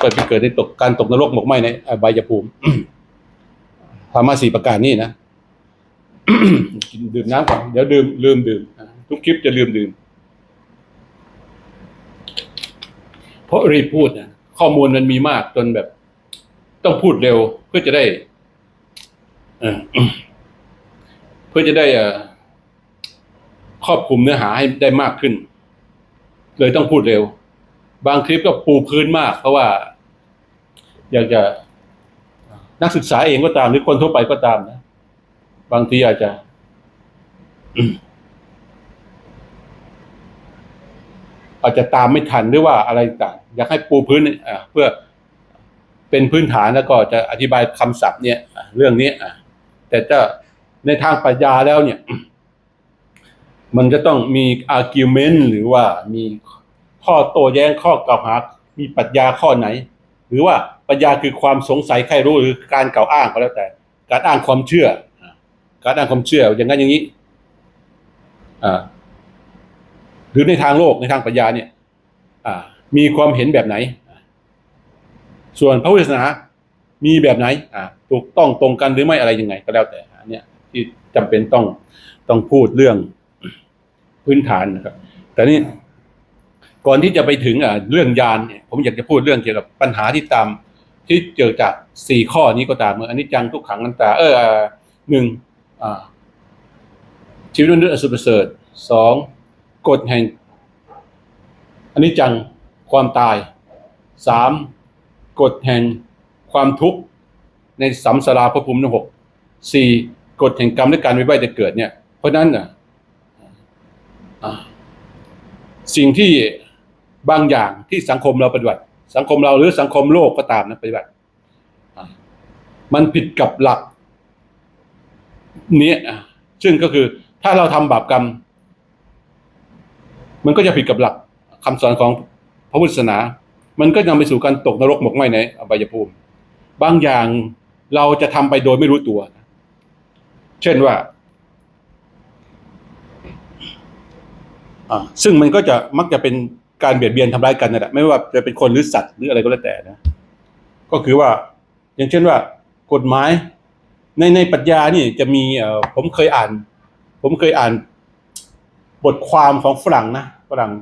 ก็ไปเกิดในตกการตกนรกหมกไหมในอบายภูมิธรรมะสี่ประการนี่นะดื่มน้ำก่อนเดี๋ยวดื่มลืมดื่มทุกคลิปจะลืมดื่ม เพราะรีบพูดนะข้อมูลมันมีมากจนแบบ ต้องพูดเร็วเพื่อจะได้เพื่อจะได้ครอบคลุมเนื้อหาให้ได้มากขึ้น เลยต้องพูดเร็ว บางคลิปก็ปูพื้นมาก เพราะว่า อยากจะนักศึกษาเองก็ตาม หรือคนทั่วไปก็ตามนะ บางทีอาจจะอาจจะตามไม่ทันหรือว่าอะไรต่างอยากให้ปูพื้นอ่าเพื่อเป็นพื้นฐานแล้วก็จะอธิบายคำศัพท์เนี่ยเรื่องนี้อะแต่จะในทางปรัชญาแล้วเนี่ย มันจะต้องมี argument หรือว่ามี ข้อโต้แย้งข้อกล่าวหา มีปรัชญาข้อไหน หรือว่าปรัชญาคือความสงสัยใครรู้หรือการกล่าวอ้างก็แล้วแต่ การอ้างความเชื่อ การอ้างความเชื่ออย่างนั้นอย่างนี้หรือในทางโลกในทางปรัชญาเนี่ยมีความเห็นแบบไหน ส่วนพระพุทธศาสนามีแบบไหนถูกต้องตรงกันหรือไม่อะไรยังไง ก็แล้วแต่อันเนี่ยที่จำเป็นต้องต้องพูดเรื่องพื้นฐานนะครับ แต่นี่ ก่อนที่จะไปถึงอ่าเรื่องยานเนี่ยผมอยากจะพูดเรื่องเกี่ยวกับปัญหาที่ตามที่เกิดจากสี่ข้อนี้ก็ตามเมื่ออันนี้จังทุกขังนันตา เออหนึ่งชีวิตมนุษย์อสุภเสริฐสองกฎแห่งอันนี้จังความตายสามกฎแห่งความทุกข์ในสัมสาราภพภูมิทั้งหกสี่กฎแห่งกรรมและการวิบัติจะเกิดเนี่ย เพราะนั้นน่ะสิ่งที่ บางอย่างที่สังคมเราปฏิบัติ สังคมเราหรือสังคมโลกก็ตามนะปฏิบัติ มันผิดกับหลักนี้ซึ่งก็คือถ้าเราทำบาปกรรม มันก็จะผิดกับหลักคำสอนของพระพุทธศาสนา มันก็นำไปสู่การตกนรกหมกไหมในอบายภูมิ บางอย่างเราจะทำไปโดยไม่รู้ตัว เช่นว่าซึ่งมันก็จะมักจะเป็น การเบียดเบียนทำร้ายกันนั่นแหละไม่ว่าจะเป็นคนหรือสัตว์หรืออะไรก็แล้วแต่นะ ก็คือว่า อย่างเช่นว่ากฎหมาย ในในปรัชญานี่จะมีเอ่อผมเคยอ่าน ผมเคยอ่าน บทความของฝรั่งนะฝรั่ง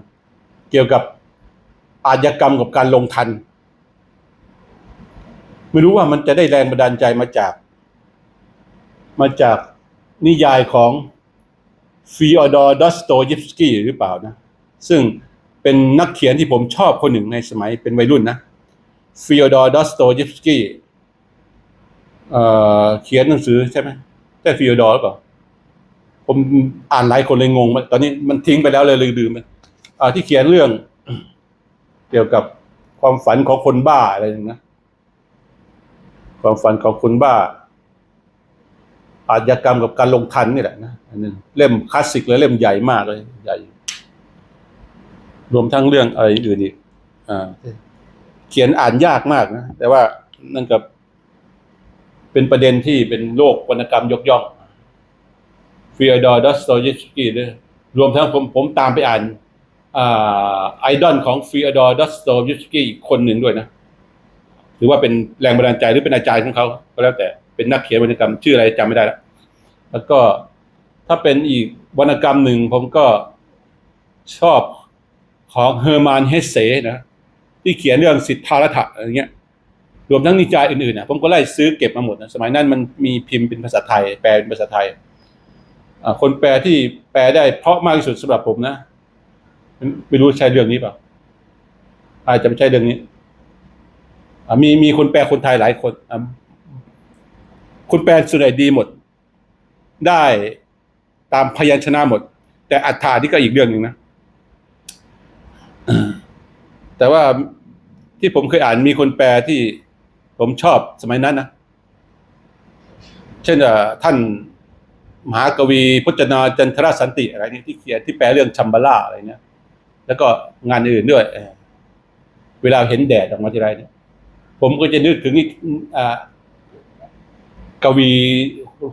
เกี่ยวกับอาชญากรรมกับการลงทัน ไม่รู้ว่ามันจะได้แรงบันดาลใจมาจาก มาจากนิยายของฟีออดอร์ดอสโตเยฟสกี้หรือเปล่านะ ซึ่ง เป็นนักเขียนที่ผมชอบคนหนึ่งในสมัยเป็นวัยรุ่นนะฟีออดอร์ดอสโตเยฟสกี้เขียนหนังสือใช่ไหมใช่ฟีออดอร์หรือเปล่าผมอ่านหลายคนเลยงงตอนนี้มันทิ้งไปแล้วเลยลืมลืมไปที่เขียนเรื่องเกี่ยวกับความฝันของคนบ้าอะไรอย่างนี้นะความฝันของคนบ้า อาชญากรรมกับการลงทันนี่แหละนะอันนึงเล่มคลาสสิกเลยเล่มใหญ่มากเลยใหญ่ รวมทั้งเรื่องอะไรอื่นอีกอ่าเขียนอ่านยากมากนะ แต่ว่านั่นกับ เป็นประเด็นที่เป็นโลกวรรณกรรมยกย่องฟีอดอร์ดัสโตเยสกี้ด้วยรวมทั้งผมผมตามไปอ่านอไอดอลของฟีอดอร์ดัสโตเยสกี้อีกคนหนึ่งด้วยนะถือว่าเป็นแรงบันดาลใจหรือเป็นอาจารย์ของเขาก็แล้วแต่เป็นนักเขียนวรรณกรรมชื่ออะไรจำไม่ได้แล้วแล้วก็ถ้าเป็นอีกวรรณกรรมหนึ่งผมก็ชอบ ของเฮอร์มานเฮสเซนะที่เขียนเรื่องสิทธารัตะอะไรเงี้ยรวมทั้งนิจายอื่นๆนะผมก็ไล่ซื้อเก็บมาหมดนะสมัยนั้นมันมีพิมพ์เป็นภาษาไทย แปลเป็นภาษาไทยคนแปลที่แปลได้เพราะมากที่สุดสำหรับผมนะไม่รู้ใช่เรื่องนี้เปล่าอาจจะไม่ใช่เรื่องนี้มีมีคนแปลคนไทยหลายคนคนแปลส่วนใหญ่ดีหมด ได้ตามพยัญชนะหมด แต่อัฏฐานี่ก็อีกเรื่องหนึ่งนะ แต่ว่าที่ผมเคยอ่านมีคนแปลที่ผมชอบสมัยนั้นนะ เช่นท่านมหากวีพจนาจันทรสันติอะไรนี่ที่เขียนที่แปลเรื่องชัมบาล่าอะไรเนี่ยแล้วก็งานอื่นด้วย เวลาเห็นแดดออกมาทีไรเนี่ยผมก็จะนึกถึงกวี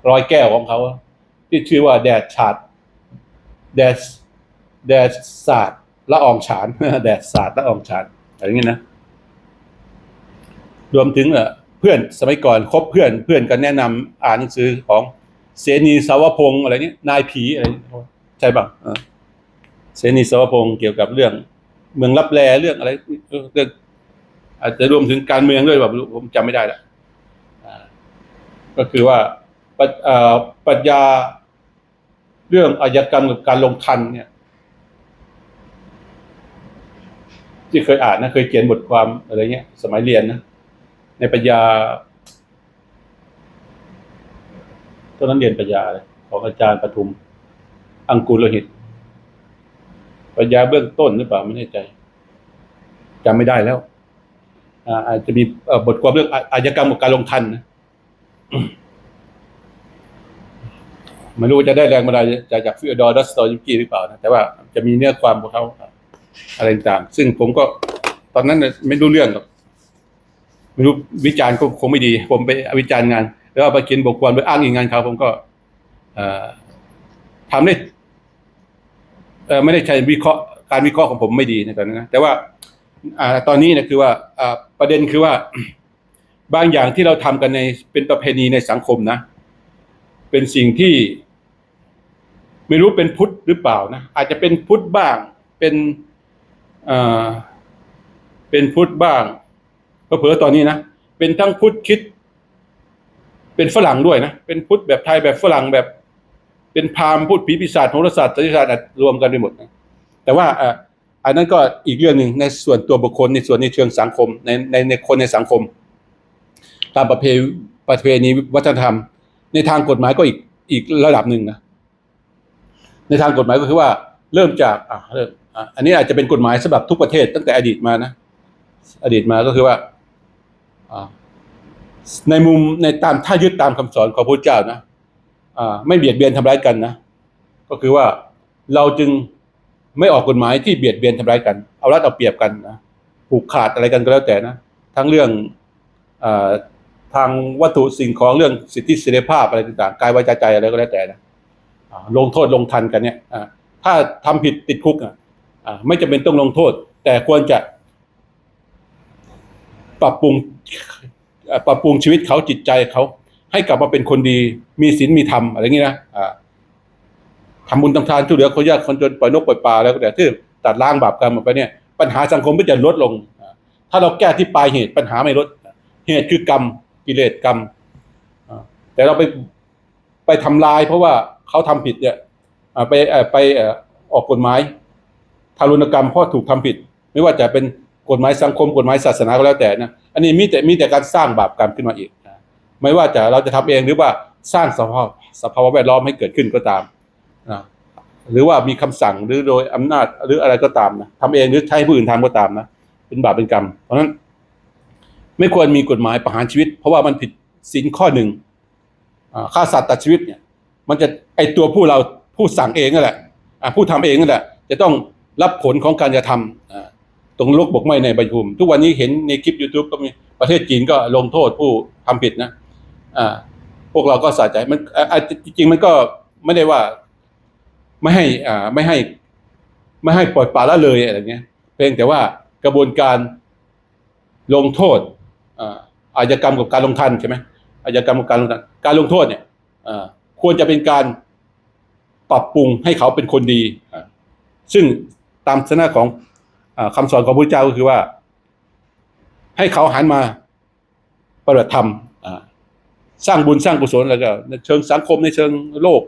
ร้อยแก้วของเขา ที่ชื่อว่าแดดฉาดแดดแดดสาด ละอองฉานแดดสาดละอองฉานอะไรเงี้ยนะรวมถึงเอ่อเพื่อนสมัยก่อนคบเพื่อนเพื่อนก็แนะนำอ่านหนังสือของเสนีสาวพงศ์อะไรเนี้ยนายผีอะไรใช่ป่ะเสนีสาวพงศ์เกี่ยวกับเรื่อง เมืองรับแลเรื่องอะไรเรื่องอาจจะรวมถึงการเมืองด้วยแบบผมจำไม่ได้ละก็คือว่าปรัชญาเรื่องอาชญากรรมกับการลงทันเนี่ย ที่เคยอ่านนะเคยเขียนบทความอะไรเงี้ย สมัยเรียนนะในปัญญาตอนนั้นเรียนปัญญาอะไรของอาจารย์ปทุม อังกูลโลหิตปัญญาเบื้องต้นหรือเปล่าไม่แน่ใจจำไม่ได้แล้วอาจจะมีบทความเรื่องอาญากรรมกับการลงทันนะไม่รู้ว่าจะได้แรงบันดาลใจจากฟิโอดอร์ดัสโตยิกี้หรือเปล่านะแต่ว่าจะมีเนื้อความของเขา อะไรต่างซึ่งผมก็ตอนนั้นไม่รู้เรื่องหรอกไม่รู้วิจารณ์ก็คงไม่ดี ผมไปวิจารณ์งาน แล้วไปเขียนบทความไปอ้างอิงงานเขาผมก็ทำได้ไม่ได้ใช้วิเคราะห์การวิเคราะห์ของผมไม่ดีในตอนนั้นนะแต่ว่าอตอนนี้นะคือว่าประเด็นคือว่าบางอย่างที่เราทำกันในเป็นประเพณีในสังคมนะ เป็นสิ่งที่ ไม่รู้เป็นพุทธหรือเปล่านะอาจจะเป็นพุทธบ้างเป็น เป็นพุทธบ้างเผลอตอนนี้นะเป็นทั้งพุทธคิด เป็นฝรั่งด้วยนะเป็นพุทธแบบไทยแบบฝรั่งแบบ เป็นพราหมณ์พุทธผีปีศาจโหราศาสตร์ศาสตร์ศาสตร์รวมกันไปหมดนะแต่ว่าอันนั้นก็อีกเรื่องหนึ่งในส่วนตัวบุคคลในส่วนในเชิงสังคมในในในคนในสังคม ตามประเพประเพณีวัฒนธรรม ในทางกฎหมายก็อีกอีกระดับหนึ่งนะในทางกฎหมายก็คือว่าเริ่มจากอะเริ่ม อันนี้อาจจะเป็นกฎหมายสำหรับทุกประเทศตั้งแต่อดีตมานะ อดีตมาก็คือว่าในมุมในตามถ้ายึดตามคำสอนของพระเจ้านะไม่เบียดเบียนทำร้ายกันนะ ก็คือว่าเราจึงไม่ออกกฎหมายที่เบียดเบียนทำร้ายกัน เอารัดเอาเปรียบกันนะผูกขาดอะไรกันก็แล้วแต่นะ ทั้งเรื่องอทางวัตถุสิ่งของเรื่องสิทธิเสรีภาพอะไรต่างๆกายวาจาใจอะไรก็แล้วแต่นะลงโทษลงทันกันเนี่ยถ้าทำผิดติดคุกอะอ่า ไม่จำเป็นต้องลงโทษ แต่ควรจะ ปรับปรุงปรับปรุงชีวิตเขาจิตใจเขา ให้กลับมาเป็นคนดี มีศีลมีธรรมอะไรอย่างนี้นะอ่าทำบุญทำทานช่วยเหลือคนยากคนจนปล่อยนกปล่อยปลาแล้วก็แต่ที่ตัดล้างบาปกรรมออกไปเนี่ย ปัญหาสังคมก็จะลดลง ถ้าเราแก้ที่ปลายเหตุปัญหาไม่ลด เหตุคือกรรมกิเลสกรรมแต่เราไปไปทำลายเพราะว่าเขาทำผิดเนี่ยไปไปออกกฎหมาย ทารุณกรรมเพราะถูกทำผิด ไม่ว่าจะเป็นกฎหมายสังคมกฎหมายศาสนาก็แล้วแต่นะอันนี้มีแต่มีแต่การสร้างบาปกรรมขึ้นมาอีกนะไม่ว่าจะเราจะทำเองหรือว่าสร้างสภาพสภาวะแวดล้อมให้เกิดขึ้นก็ตามนะหรือว่ามีคำสั่งหรือโดยอำนาจหรืออะไรก็ตามนะทำเองหรือใช้ผู้อื่นทำก็ตามนะเป็นบาปเป็นกรรม เพราะฉะนั้น ไม่ควรมีกฎหมายประหารชีวิต เพราะว่ามันผิดศีลข้อหนึ่งฆ่าสัตว์ตัดชีวิตเนี่ย มันจะไอตัวผู้เราผู้สั่งเองนั่นแหละผู้ทำเองนั่นแหละ จะต้อง รับผลของการกระทำตรงโลกบกไม่ในใบภูมิทุกวันนี้เห็นในคลิป YouTube ก็มีประเทศจีนก็ลงโทษผู้ทำผิดนะพวกเราก็สะใจมันจริงมันก็ไม่ได้ว่าไม่ให้ไม่ให้ไม่ให้ปล่อยปละละเลยอะไรเงี้ย เพียงแต่ว่ากระบวนการลงโทษอาชญากรรมกับการลงทันใช่ไหมอาชญากรรมกับการลงโทษการลงโทษเนี่ยควรจะเป็นการปรับปรุงให้เขาเป็นคนดี ซึ่ง ตามลักษณะของอาคำสอนของพระพุทธเจ้าก็คือว่า ให้เขาหันมาปฏิบัติธรรมสร้างบุญสร้างกุศลแล้วก็ในเชิงสังคมในเชิงโลก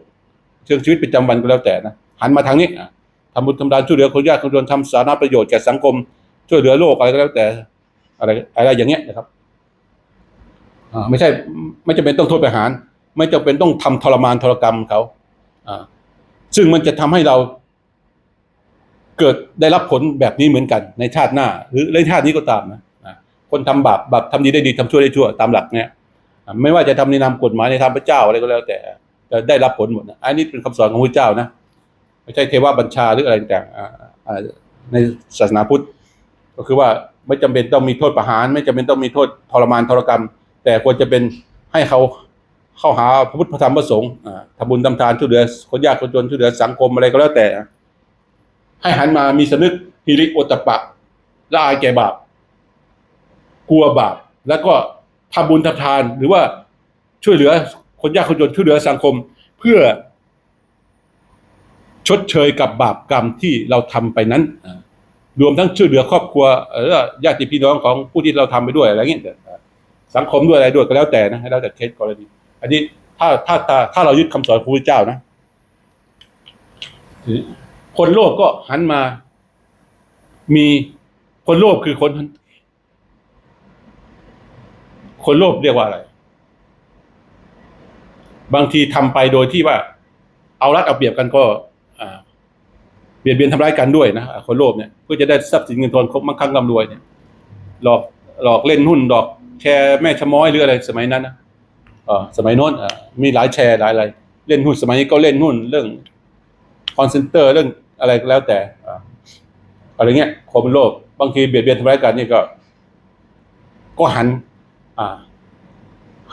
เชิงชีวิตประจำวันก็แล้วแต่นะหันมาทางนี้อ่าทำบุญทำทานช่วยเหลือคนยากคนจนทำสาธารณประโยชน์แก่สังคม ช่วยเหลือโลกอะไรก็แล้วแต่ อะไรอะไรอย่างเงี้ยนะครับไม่ใช่ไม่จำเป็นต้องโทษประหาร ไม่จำเป็นต้องทำทรมานทรกรรมเขาอ่าซึ่งมันจะทำให้เรา เกิดได้รับผลแบบนี้เหมือนกันในชาติหน้า หรือในชาตินี้ก็ตามนะคนทำบาปบาปทำดีได้ดีทำชั่วได้ชั่วตามหลักเนี่ยไม่ว่าจะทำในนามกฎหมายในทางพระเจ้าอะไรก็แล้ว แต่จะได้รับผลหมดนะอันนี้เป็นคำสอนของพระเจ้านะไม่ใช่เทวบัญชาหรืออะไรต่างๆในศาสนาพุทธ ก็คือว่าไม่จำเป็นต้องมีโทษประหาร ไม่จำเป็นต้องมีโทษทรมานทรกรรม แต่ควรจะเป็นให้เขาเข้าหาพระพุทธพระธรรมพระสงฆ์ทำบุญทำทานช่วยเหลือคนยากคนจนช่วยเหลือสังคมอะไรก็แล้วแต่ ให้หันมามีสำนึกฮิริโอตปปะละอายแก่บาป กลัวบาป แล้วก็ทำบุญทำทานหรือว่าช่วยเหลือคนยากคนจนช่วยเหลือสังคม เพื่อ ชดเชยกับบาปกรรมที่เราทำไปนั้นรวมทั้งช่วยเหลือครอบครัวเออญาติพี่น้องของผู้ที่เราทำไปด้วยอะไรเงี้ยสังคมด้วยอะไรด้วยก็แล้วแต่นะแล้วแต่เคสกรณีอันนี้ถ้าถ้าถ้าถ้าเรายึดคำสอนพระพุทธเจ้านะ คนโลภก็หันมา มีคนโลภคือคน คนโลภเรียกว่าอะไร บางทีทำไปโดยที่ว่า เอารัดเอาเปรียบกันก็เบียดเบียนทำร้ายกันด้วยนะคนโลภเนี่ยเพื่อจะได้ทรัพย์สินเงินทองครบมั่งคั่งร่ำรวยเนี่ยหลอกหลอกเล่นหุ้นหลอกแชร์แม่ชะม้อยหรืออะไรสมัยนั้นนะอสมัยโน้นมีหลายแชร์หลายอะไร เล่นหุ้นสมัยนี้ก็เล่นหุ้นเรื่องคอนเซนเตอร์เรื่อง อะไรก็แล้วแต่อะไรเงี้ยคนโลภบางทีเบียดเบียนทำร้ายกันนี่ก็ ก็หัน อ่า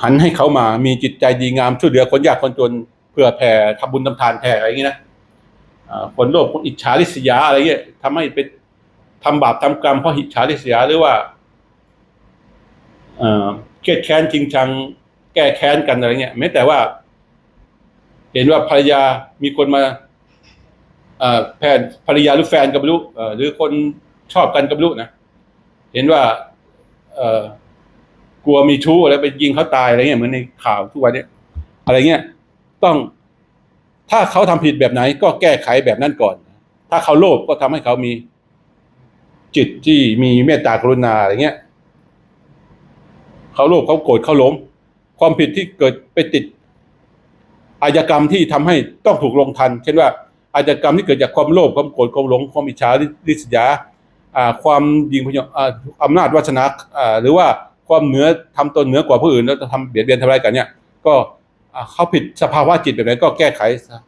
หันให้เขามามีจิตใจดีงามช่วยเหลือคนยากคนจนเพื่อแผ่ทำบุญทำทานแผ่อะไรอย่างนี้นะคนโลภคนอิจฉาริษยาอะไรเงี้ยทำให้เป็นทำบาปทำกรรมเพราะอิจฉาริษยาหรือว่าเครียดแค้นจริงชัง แก้แค้นกันอะไรเงี้ยแม้แต่ว่า เห็นว่าภรรยามีคนมา แฟนภรรยาหรือแฟนก็ไม่รู้หรือคนชอบกันก็ไม่รู้นะเห็นว่า เกลัวมีชู้อะไรไปยิงเขาตายอะไรเงี้ยเหมือนในข่าวทุกวันเนี้ยอะไรเงี้ยต้องถ้าเขาทำผิดแบบไหน ก็แก้ไขแบบนั้นก่อน ถ้าเขาโลภก็ทำให้เขามีจิตที่มีเมตตากรุณาอะไรเงี้ยเขาโลภเขาโกรธเขาหลงความผิดที่เกิดไปติดอาชญากรรมที่ทำให้ต้องถูกลงทัน เช่นว่า อาชญากรรมที่เกิดจากความโลภความโกรธความหลงความอิจฉาริษยาความยิงพยองอำนาจวาสนาหรือว่าความเหนือทำตนเหนือกว่าผู้อื่นแล้วจะทำเบียดเบียนทำร้ายกันเนี่ย ก็เขาผิดสภาวะจิตแบบไหนก็แก้ไข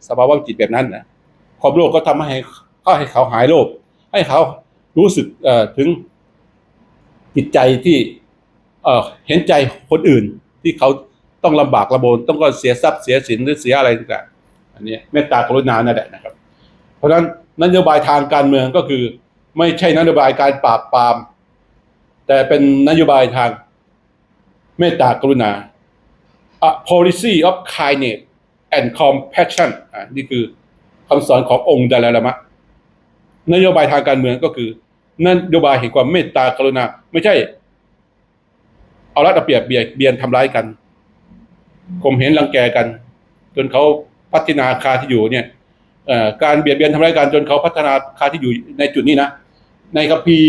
สภาวะจิตแบบนั้นนะความโลภก็ทำให้ก็ให้เขาหายโลภให้เขารู้สึกถึงจิตใจที่เห็นใจคนอื่นที่เขาต้องลำบากลำบนต้องก็เสียทรัพย์เสียสินหรือเสียอะไรต่างๆอันนี้เมตตากรุณานั่นแหละนะครับ เพราะฉะนั้นนโยบายทางการเมืองก็คือ ไม่ใช่นโยบายการปราบปราม แต่เป็นนโยบายทางเมตตากรุณา A policy of kindness and compassion อ่านี่คือคำสอนขององค์ดาลาลามะ นโยบายทางการเมืองก็คือนโยบายแห่งความเมตตากรุณา ไม่ใช่ เอารัดเอาเปรียบเบียดเบียนทำร้ายกันข่มเหงรังแกกัน จนเขาพัฒนาคาที่อยู่เนี่ย การเบียดเบียนทำร้ายกันจนเขาพัฒนาคาที่อยู่ในจุดนี้นะ ในคัมภีร์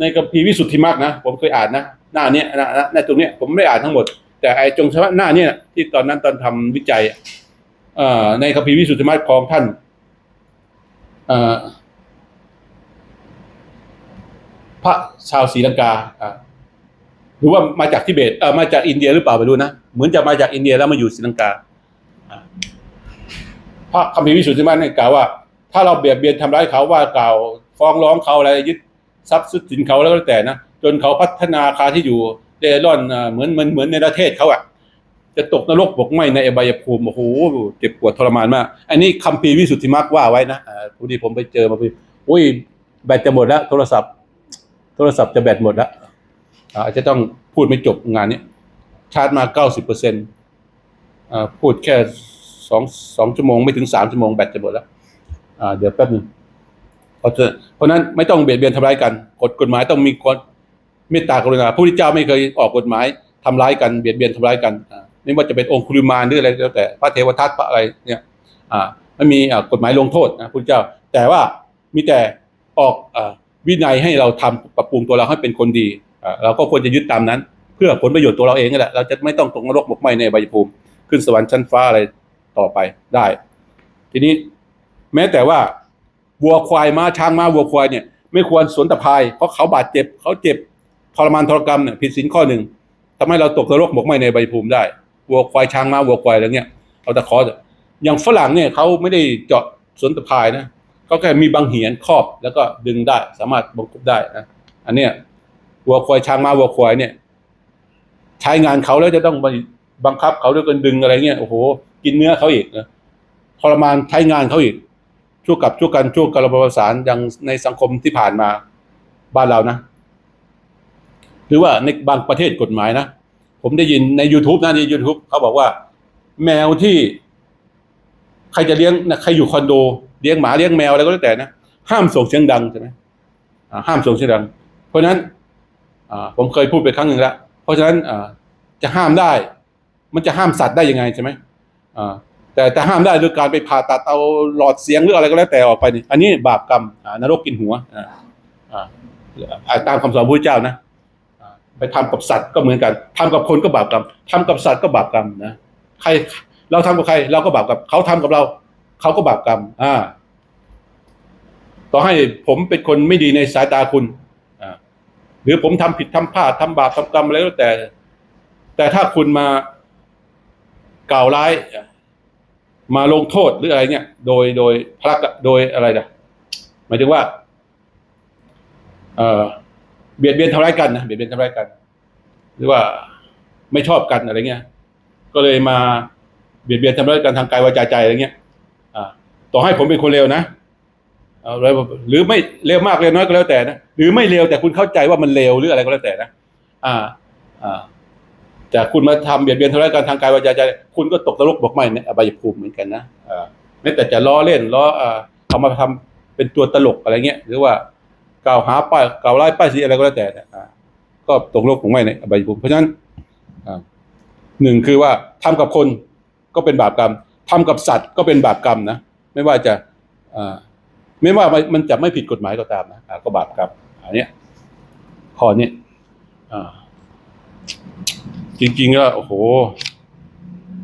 ในคัมภีร์วิสุทธิมรรคนะ ผมเคยอ่านนะ หน้าเนี้ยนะนะในตรงเนี้ยผมไม่ได้อ่านทั้งหมด แต่ไอ้จงเฉพาะหน้าเนี้ยที่ตอนนั้นตอนทำวิจัยอในคัมภีร์วิสุทธิมรรคของท่านพระชาวศรีลังกาหรือว่ามาจากทิเบตเออมาจากอินเดียหรือเปล่าไม่รู้นะ เหมือนจะมาจากอินเดียแล้วมาอยู่ศรีลังกา ระคัมภีร์วิสุทธิมรรคเนี่ยกล่าวว่า ถ้าเราเบียดเบียนทำร้ายเขาว่ากล่าว ฟ้องร้องเขาอะไรยึดทรัพย์สินเขาแล้วก็แต่นะจนเขาพัฒนาคาที่อยู่เร่ร่อนเหมือนเหมือนเหมือนในประเทศเขาอะจะตกนรกบกไหมในอบายภูมิโอ้โหเจ็บปวดทรมานมาก อันนี้คัมภีร์วิสุทธิมรรคว่าไว้นะอ่าพอดีผมไปเจอมาพอดีอุ้ยแบตจะหมดแล้ว โทรศัพท์ โทรศัพท์จะแบตหมดแล้วอ่าอาจจะต้องพูดไม่จบงานนี้ ชาร์จมาเก้าสิบเปอร์เซ็นต์พูดแค่ สองสองชั่วโมงไม่ถึงสามชั่วโมงแบตจะหมดแล้วอ่าเดี๋ยวแป๊บนึงเพราะนั้นเพราะนั้นไม่ต้องเบียดเบียนทำร้ายกันกฎกฎหมายต้องมีคนเมตตากรุณาพระพุทธเจ้าไม่เคยออกกฎหมายทำร้ายกันเบียดเบียนทำร้ายกันไม่ว่าจะเป็นองคุลิมานหรืออะไรแล้วแต่พระเทวทัตพระอะไรเนี่ยอ่าไม่มีกฎหมายลงโทษนะพุทธเจ้า แต่ว่ามีแต่ออกอวินัยให้เราทำปรับปรุงตัวเราให้เป็นคนดีเราก็ควรจะยึดตามนั้น เพื่อผลประโยชน์ตัวเราเองนี่แหละเราจะไม่ต้องตกนรกบกไหมในอบยภูมิ ขึ้นสวรรค์ชั้นฟ้าอะไร ต่อไปได้ ทีนี้แม้แต่ว่าวัวควายม้าช้างม้าวัวควายเนี่ยไม่ควรสวนตะพายเพราะเขาบาดเจ็บ เขาเจ็บทรมานทรกรรมเนี่ยผิดศีลข้อหนึ่งทำให้เราตกนรกบกไหมในใบภูมิได้วัวควายช้างม้าวัวควายอะไรเงี้ยเอาตะขออย่างฝรั่งเนี่ยเขาไม่ได้เจาะสวนตะพายนะเขาแค่มีบางเหียนครอบแล้วก็ดึงได้สามารถบังคับได้นะอันเนี้ยวัวควายช้างม้าวัวควายเนี่ยใช้งานเขาแล้วจะต้องไปบังคับเขาด้วยกันดึงอะไรเงี้ยโอ้โหกินเนื้อเขาอีกนะทรมานใช้งานเขาอีกช่วกับช่วกันช่วกระบประสานอย่างในสังคมที่ผ่านมาบ้านเรานะ หรือว่าในบางประเทศกฎหมายนะ ผมได้ยินใน YouTube นะใน YouTube เขาบอกว่า แมวที่ใครจะเลี้ยงนะใครอยู่คอนโด เลี้ยงหมาเลี้ยงแมวอะไรก็แล้วแต่นะห้ามส่งเสียงดังใช่ไหมห้ามส่งเสียงดัง เพราะฉะนั้นผมเคยพูดไปครั้งหนึ่งแล้วเพราะฉะนั้นจะห้ามได้ มันจะห้ามสัตว์ได้ยังไงใช่ไหม แต่จะห้ามได้ด้วยการไปผ่าตัดเอาหลอดเสียงหรืออะไรก็แล้วแต่ออกไปนี่อันนี้บาปกรรมนรกกินหัวอ่าอ่าอ่าตามคำสอนพระพุทธเจ้านะไปทำกับสัตว์ก็เหมือนกันทำกับคนก็บาปกรรมทำกับสัตว์ก็บาปกรรมนะใครเราทำกับใคร เราก็บาปกับเขาทำกับเรา เขาก็บาปกรรม อ่า ต่อให้ผมเป็นคนไม่ดีในสายตาคุณอ่าหรือผมทำผิดทำพลาดทำบาปทำกรรมอะไรก็แล้วแต่ แต่ถ้าคุณมา กล่าวร้ายมาลงโทษหรืออะไรเนี่ย โดยโดยพระโดยอะไรนะหมายถึงว่า เอ่อเบียดเบียนทำร้ายกันนะเบียดเบียนทำร้ายกัน หรือว่าไม่ชอบกันอะไรเงี้ย ก็เลยมาเบียดเบียนทำร้ายกันทางกายวาจาใจอะไรเงี้ยต่อให้ผมเป็นคนเลวนะเอาแล้วหรือไม่เลวมากเลวน้อยก็แล้วแต่นะหรือไม่เลวแต่คุณเข้าใจว่ามันเลวหรืออะไรก็แล้วแต่นะ อ่า อ่า แต่คุณมาทำเบียดเบียนทำร้ายกันทางกายวาจาใจคุณก็ตกนรกบอกไม่ในอบายภูมิเหมือนกันนะอ่าแม้แต่จะล้อเล่นล้ออ่าเอามาทำเป็นตัวตลกอะไรเงี้ย หรือว่ากล่าวหาป้ายกล่าวร้ายป้ายสีอะไรก็แล้วแต่นะอ่าก็ตกนรกของไม่ในอบายภูมิ เพราะฉะนั้นหนึ่งคือว่าทำกับคนก็เป็นบาปกรรมทำกับสัตว์ก็เป็นบาปกรรมนะไม่ว่าจะไม่ว่ามันจะไม่ผิดกฎหมายก็ตามนะก็บาปกรรมอันเนี้ยข้อนี้อ่า จริงๆก็โอ้โห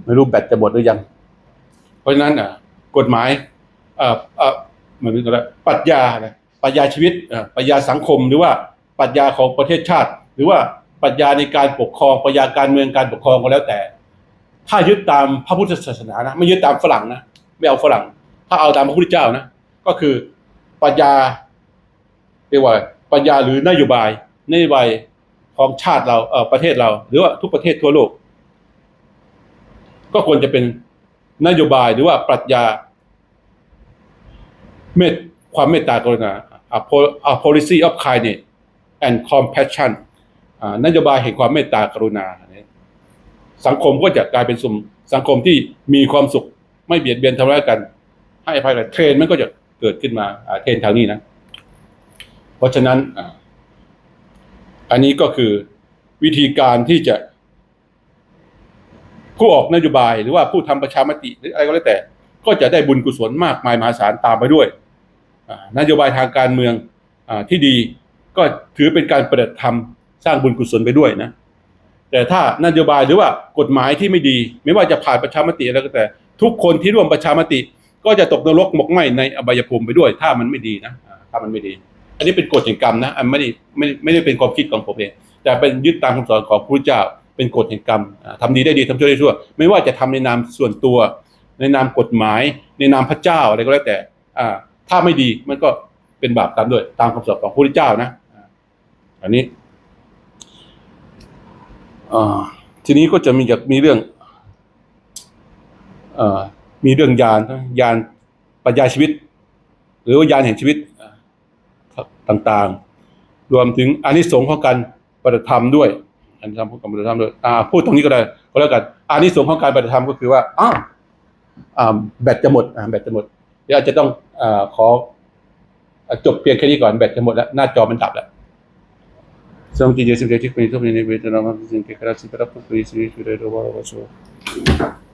ไม่รู้แบตจะหมดหรือยัง เพราะฉะนั้นอะ กฎหมายอ่าอ่ามันเป็นอะไรปรัชญานะปรัชญาชีวิตอ่าปรัชญาสังคมหรือว่าปรัชญาของประเทศชาติ หรือว่าปรัชญาในการปกครองปรัชญาการเมืองการปกครองก็แล้วแต่ ถ้ายึดตามพระพุทธศาสนานะไม่ยึดตามฝรั่งนะไม่เอาฝรั่ง ถ้าเอาตามพระพุทธเจ้านะก็คือปรัชญาเรียกว่าปรัชญาหรือนโยบายนโยบาย ของชาติเราเออประเทศเรา หรือว่าทุกประเทศทั่วโลก ก็ควรจะเป็นนโยบายหรือว่าปรัชญาเมตความเมตตากรุณา a po- a policy of kindness and compassion นโยบายแห่งความเมตตากรุณา สังคมก็จะกลายเป็นสุมสังคมที่มีความสุข ไม่เบียดเบียนทำร้ายกัน ให้อภัยกันเทรนมันก็จะเกิดขึ้นมาเทรนทางนี้นะ เพราะฉะนั้น อันนี้ก็คือวิธีการที่จะ ผู้ออกนโยบายหรือว่าผู้ทำประชามติหรืออะไรก็แล้วแต่ ก็จะได้บุญกุศลมากมายมหาศาลตามไปด้วยนโยบายทางการเมืองอที่ดีก็ถือเป็นการประดิษฐ์ทำสร้างบุญกุศลไปด้วยนะ แต่ถ้านโยบายหรือว่ากฎหมายที่ไม่ดี ไม่ว่าจะผ่านประชามติอะไรก็แต่ ทุกคนที่ร่วมประชามติ ก็จะตกนรกหมกไหมในอบายภูมิไปด้วย ถ้ามันไม่ดีนะถ้ามันไม่ดี อันนี้เป็นกฎแห่งกรรมนะ อันไม่ได้ไม่ไม่ได้เป็นความคิดของผมเอง แต่เป็นยึดตามคำสอนของพระพุทธเจ้า เป็นกฎแห่งกรรมอ่าทำดีได้ดีทำชั่วได้ชั่ว ไม่ว่าจะทำในนามส่วนตัว ในนามกฎหมาย ในนามพระเจ้าอะไรก็แล้วแต่ อ่า ถ้าไม่ดีมันก็เป็นบาปกรรมด้วย ตามคำสอนของพระพุทธเจ้านะ อันนี้ทีนี้ก็จะมีอยากมีเรื่องอมีเรื่องยานยานปัญญาชีวิต หรือว่ายานแห่งชีวิต ต่างๆ รวมถึงอานิสงส์ของการปฏิธรรมด้วยอานิสงส์ของการปฏิธรรมด้วยอ่าพูดตรงนี้ก็ได้ก็แล้วกันอานิสงส์ของการปฏิธรรมก็คือว่าอ้าวอ่าแบตจะหมดอ่าแบตจะหมดเดี๋ยวอาจจะต้องอ่าขอจบเพียงแค่นี้ก่อนแบตจะหมดแล้วหน้าจอมันดับแล้ว Some teachers in the technical in the way to know something that can be put up for free, so you should have a